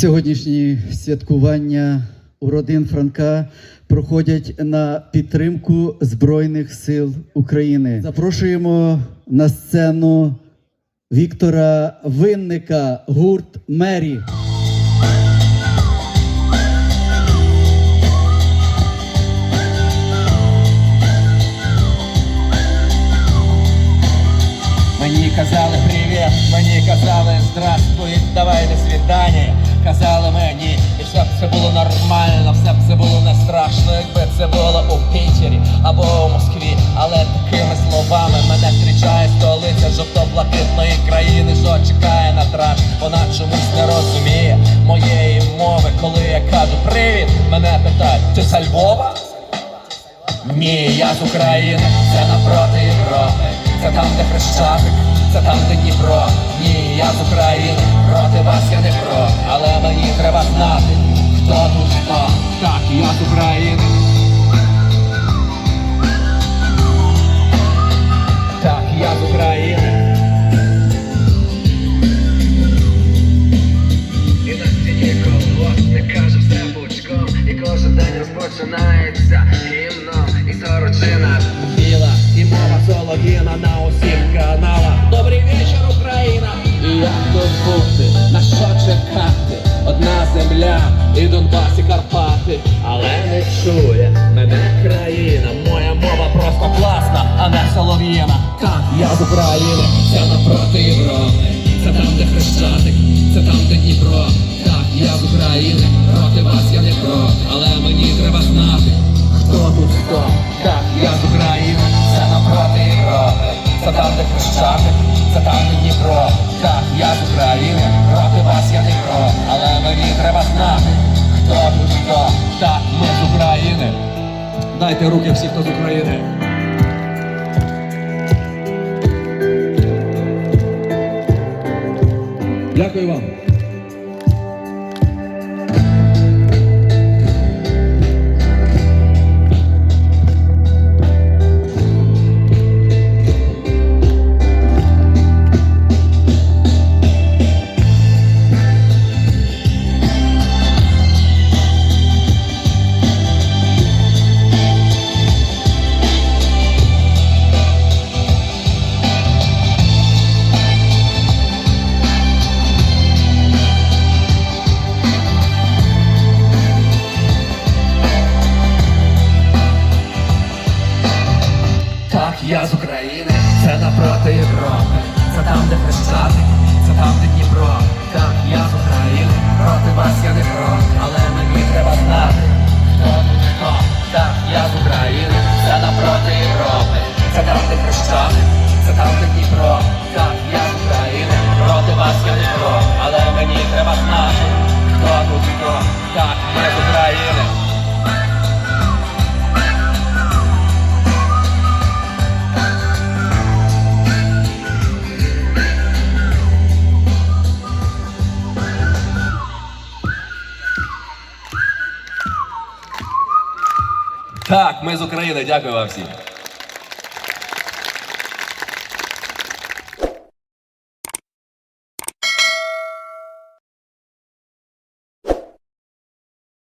Сьогоднішні святкування у родин Франка проходять на підтримку Збройних сил України. Запрошуємо на сцену Віктора Винника, гурт Мері. Мені казали привіт, мені казали здравствуй, давай до свидання. Казали мені, і все б це було нормально, все б це було не страшно, якби це було у Пітері або у Москві. Але такими словами мене зустрічає столиця жовто-блакитної країни, що чекає на траш. Вона чомусь не розуміє моєї мови, коли я кажу привіт, мене питають, ти з Львова? Ні, я з України, це напроти Європи, це там, де Хрещатик, це там, де Дніпро. Я. Так, я з України. І на стіні колгоспник каже все пучком І кожен день розпочинається гімном І сорочина Біла і мова Сологіна на усіх каналах. Карпати, але не чує мене країна. Моя мова просто класна, а не солов'їна. Так, я з України, це напроти Європи. Це там, де Хрещатик, це там, де Дніпро. Так, я з України, проти вас я не про, але мені треба знати. Хто тут хто? Так, я з України, це напроти Європи. Це там, де Хрещатик, це там, де Дніпро. Так, я з України, проти вас я не про, але мені треба знати, Так, ми з України. Дайте руки всі, хто з України. Дякую вам. Я з України, це напроти Європи. Це там, де Хрещатик, це там, де Дніпро. Так, я з України, проти вас я не про, але мені треба знати, хто тут хто. Так, я з України, це напроти Європи. Це там, де Хрещатик, це там, де Дніпро. Так, я з України, проти вас я не про, але мені треба знати, хто тут хто. Так, ми з України. Так, ми з України. Дякую вам всім.